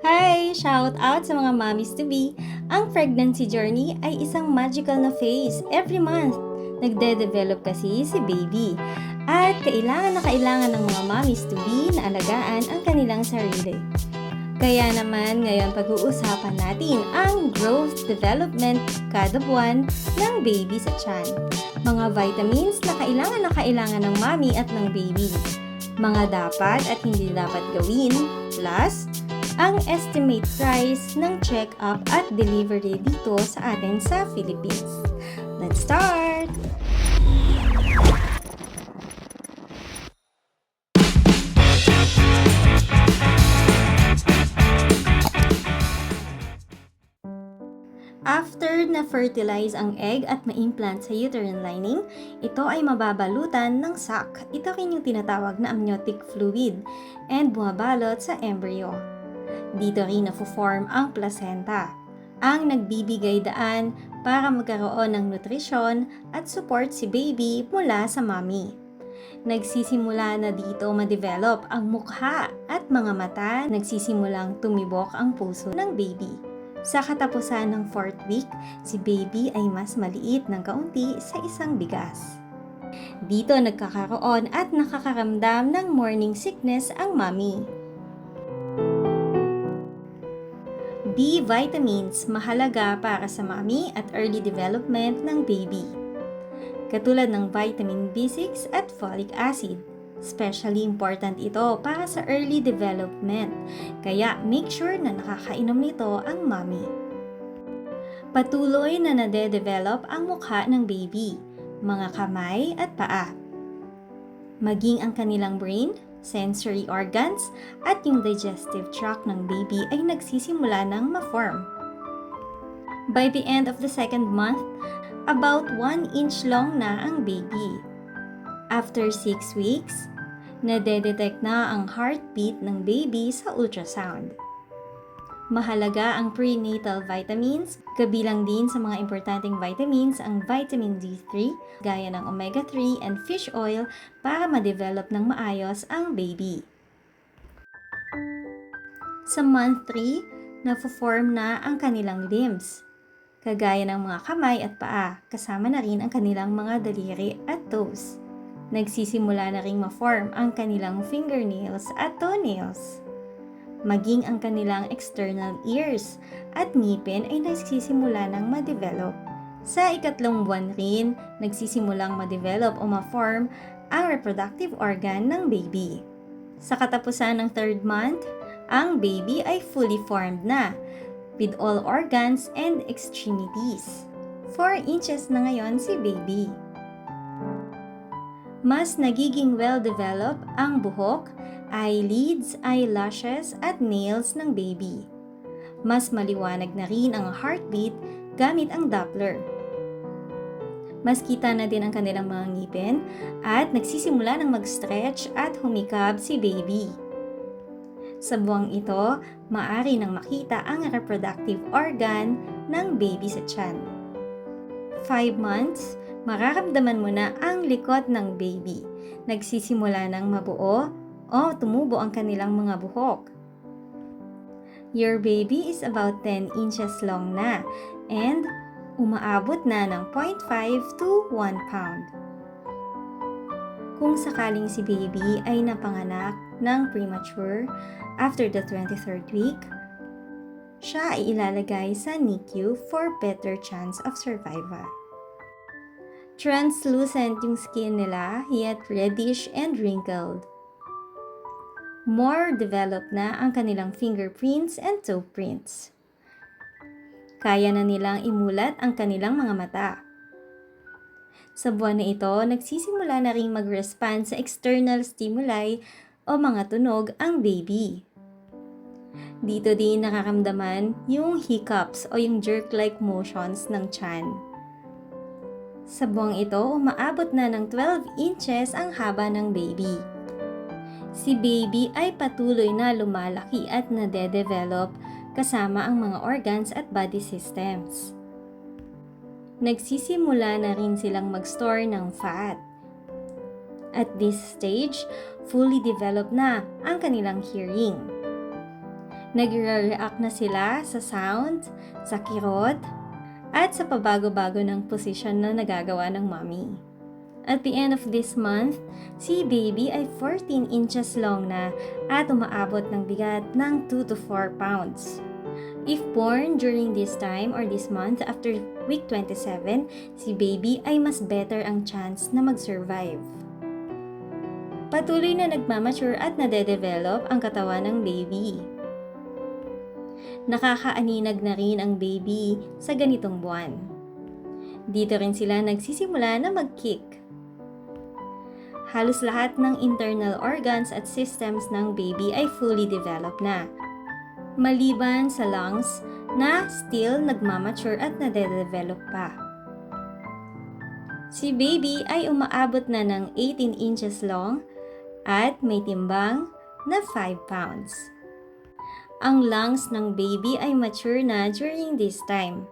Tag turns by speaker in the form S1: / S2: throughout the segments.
S1: Hi! Shout out sa mga mommies to be. Ang pregnancy journey ay isang magical na phase every month. Nagde-develop kasi si baby. At kailangan na kailangan ng mga mommies to be na alagaan ang kanilang sarili. Kaya naman ngayon pag-uusapan natin ang growth development kada buwan ng baby sa tiyan. Mga vitamins na kailangan na kailangan ng mommy at ng baby. Mga dapat at hindi dapat gawin. Plus, ang estimate price ng check-up at delivery dito sa atin sa Philippines. Let's start! After na-fertilize ang egg at ma-implant sa uterine lining, ito ay mababalutan ng sac. Ito rin yung tinatawag na amniotic fluid and bumabalot sa embryo. Dito rin na-form ang placenta, ang nagbibigay daan para magkaroon ng nutrisyon at support si baby mula sa mommy. Nagsisimula na dito ma-develop ang mukha at mga mata, nagsisimulang tumibok ang puso ng baby. Sa katapusan ng fourth week, si baby ay mas maliit ng kaunti sa isang bigas. Dito nagkakaroon at nakakaramdam ng morning sickness ang mommy. B vitamins mahalaga para sa mommy at early development ng baby. Katulad ng vitamin B6 at folic acid. Especially important ito para sa early development, kaya make sure na nakakainom nito ang mommy. Patuloy na nade-develop ang mukha ng baby, mga kamay at paa. Maging ang kanilang brain, sensory organs, at yung digestive tract ng baby ay nagsisimula ng ma-form. By the end of the second month, about 1 inch long na ang baby. After 6 weeks, nade-detect na ang heartbeat ng baby sa ultrasound. Mahalaga ang prenatal vitamins, kabilang din sa mga importanteng vitamins ang vitamin D3, gaya ng omega-3 and fish oil para ma-develop ng maayos ang baby. Sa month 3, na-form na ang kanilang limbs, kagaya ng mga kamay at paa, kasama na rin ang kanilang mga daliri at toes. Nagsisimula na ring ma-form ang kanilang fingernails at toenails. Maging ang kanilang external ears at ngipin ay nagsisimula ng ma-develop. Sa ikatlong buwan rin, nagsisimulang ma-develop o ma-form ang reproductive organ ng baby. Sa katapusan ng third month, ang baby ay fully formed na with all organs and extremities. 4 inches na ngayon si baby mas nagiging well-developed ang buhok, eyelids, eyelashes at nails ng baby. Mas maliwanag na rin ang heartbeat gamit ang Doppler. Mas kita na din ang kanilang mga ngipin at nagsisimula ng mag-stretch at humikab si baby. Sa buwang ito, maari nang makita ang reproductive organ ng baby sa tiyan. 5 months, mararamdaman mo na ang likod ng baby. Nagsisimula ng mabuo o tumubo ang kanilang mga buhok. Your baby is about 10 inches long na and umaabot na ng 0.5 to 1 pound. Kung sakaling si baby ay napanganak ng premature after the 23rd week, siya ay ilalagay sa NICU for better chance of survival. Translucent yung skin nila, yet reddish and wrinkled. More developed na ang kanilang fingerprints and toe prints. Kaya na nilang imulat ang kanilang mga mata. Sa buwan na ito, nagsisimula na rin mag-respond sa external stimuli o mga tunog ang baby. Dito din nakakamdaman yung hiccups o yung jerk-like motions ng chan. Sa buwang ito, umaabot na ng 12 inches ang haba ng baby. Si baby ay patuloy na lumalaki at nade-develop kasama ang mga organs at body systems. Nagsisimula na rin silang mag-store ng fat. At this stage, fully developed na ang kanilang hearing. Nagre-react na sila sa sound, sa kirot, at sa pabago-bago ng position na nagagawa ng mommy. At the end of this month, si baby ay 14 inches long na at umaabot ng bigat ng 2 to 4 pounds. If born during this time or this month after week 27, si baby ay mas better ang chance na mag-survive. Patuloy na nagmamature at nade-develop ang katawan ng baby. Nakakaaninag na rin ang baby sa ganitong buwan. Dito rin sila nagsisimula na mag-kick. Halos lahat ng internal organs at systems ng baby ay fully developed na. Maliban sa lungs na still nagmamature at nade-develop pa. Si baby ay umaabot na ng 18 inches long at may timbang na 5 pounds. Ang lungs ng baby ay mature na during this time.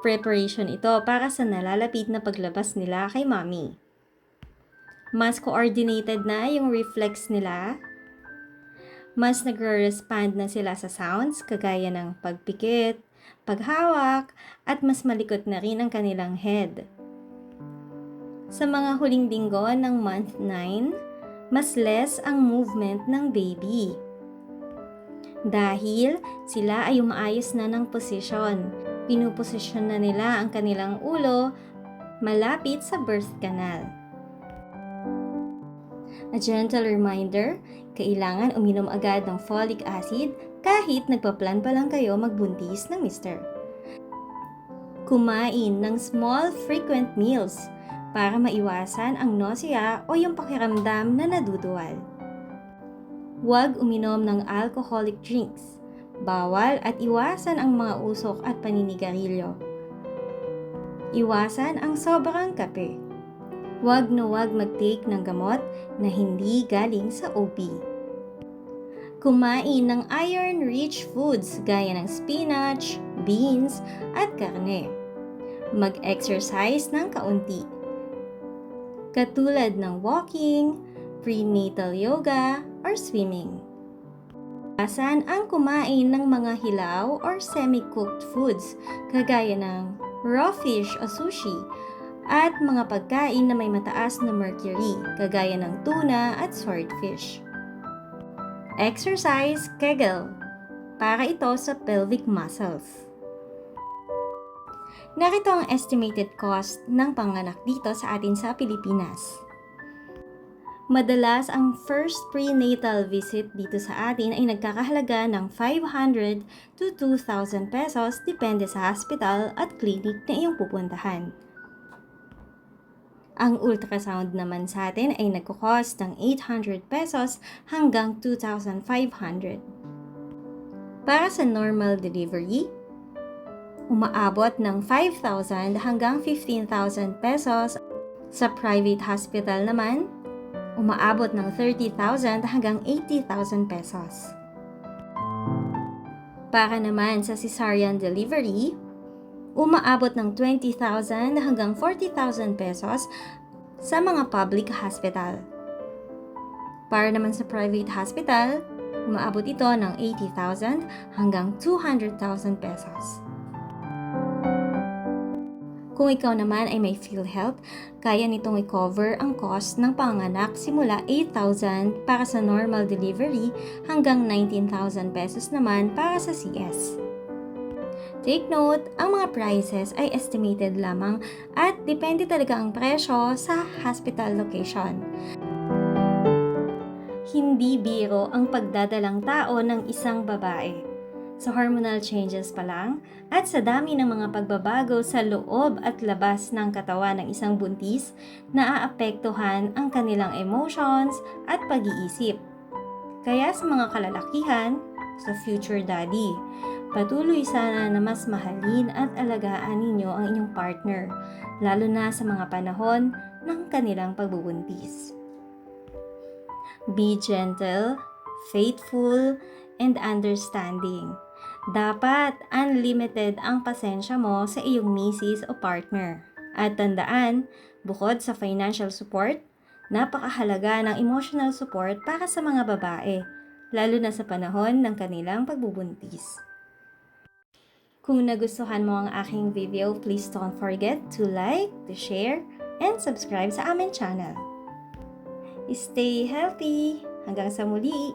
S1: Preparation ito para sa nalalapit na paglabas nila kay mommy. Mas coordinated na yung reflex nila. Mas nagre-respond na sila sa sounds kagaya ng pagpikit, paghawak, at mas malikot na rin ang kanilang head. Sa mga huling linggo ng month 9, mas less ang movement ng baby. Dahil sila ay umaayos na ng posisyon. Pinuposisyon na nila ang kanilang ulo malapit sa birth canal. A gentle reminder, kailangan uminom agad ng folic acid kahit nagpa-plan pa lang kayo magbuntis ng mister. Kumain ng small frequent meals para maiwasan ang nausea o yung pakiramdam na naduduwal. Huwag uminom ng alcoholic drinks. Bawal at iwasan ang mga usok at paninigarilyo. Iwasan ang sobrang kape. Huwag na huwag mag-take ng gamot na hindi galing sa OP. Kumain ng iron-rich foods gaya ng spinach, beans, at karne. Mag-exercise ng kaunti. Katulad ng walking, prenatal yoga, or swimming. Asan ang kumain ng mga hilaw or semi-cooked foods kagaya ng raw fish o sushi at mga pagkain na may mataas na mercury kagaya ng tuna at swordfish. Exercise Kegel para ito sa pelvic muscles. Narito ang estimated cost ng panganak dito sa atin sa Pilipinas. Madalas ang first prenatal visit dito sa atin ay nagkakahalaga ng 500 to 2,000 pesos depende sa hospital at clinic na iyong pupuntahan. Ang ultrasound naman sa atin ay nagkukost ng 800 pesos hanggang 2,500. Para sa normal delivery, umaabot ng 5,000 hanggang 15,000 pesos. Sa private hospital naman, umaabot ng 30,000 hanggang 80,000 pesos. Para naman sa cesarean delivery, umaabot ng 20,000 hanggang 40,000 pesos sa mga public hospital. Para naman sa private hospital, umaabot ito ng 80,000 hanggang 200,000 pesos. Kung ikaw naman ay may PhilHealth, kaya nitong i-cover ang cost ng panganak simula 8,000 para sa normal delivery hanggang 19,000 pesos naman para sa CS. Take note, ang mga prices ay estimated lamang at depende talaga ang presyo sa hospital location. Hindi biro ang pagdadalang tao ng isang babae sa hormonal changes pa lang at sa dami ng mga pagbabago sa loob at labas ng katawan ng isang buntis, naaapektuhan ang kanilang emotions at pag-iisip. Kaya sa mga kalalakihan, sa future daddy, patuloy sana na mas mahalin at alagaan ninyo ang inyong partner, lalo na sa mga panahon ng kanilang pagbubuntis. Be gentle, faithful, and understanding. Dapat unlimited ang pasensya mo sa iyong misis o partner. At tandaan, bukod sa financial support, napakahalaga ng emotional support para sa mga babae. lalo na sa panahon ng kanilang pagbubuntis. Kung nagustuhan mo ang aking video, please don't forget to like, to share, and subscribe sa aming channel. Stay healthy! Hanggang sa muli!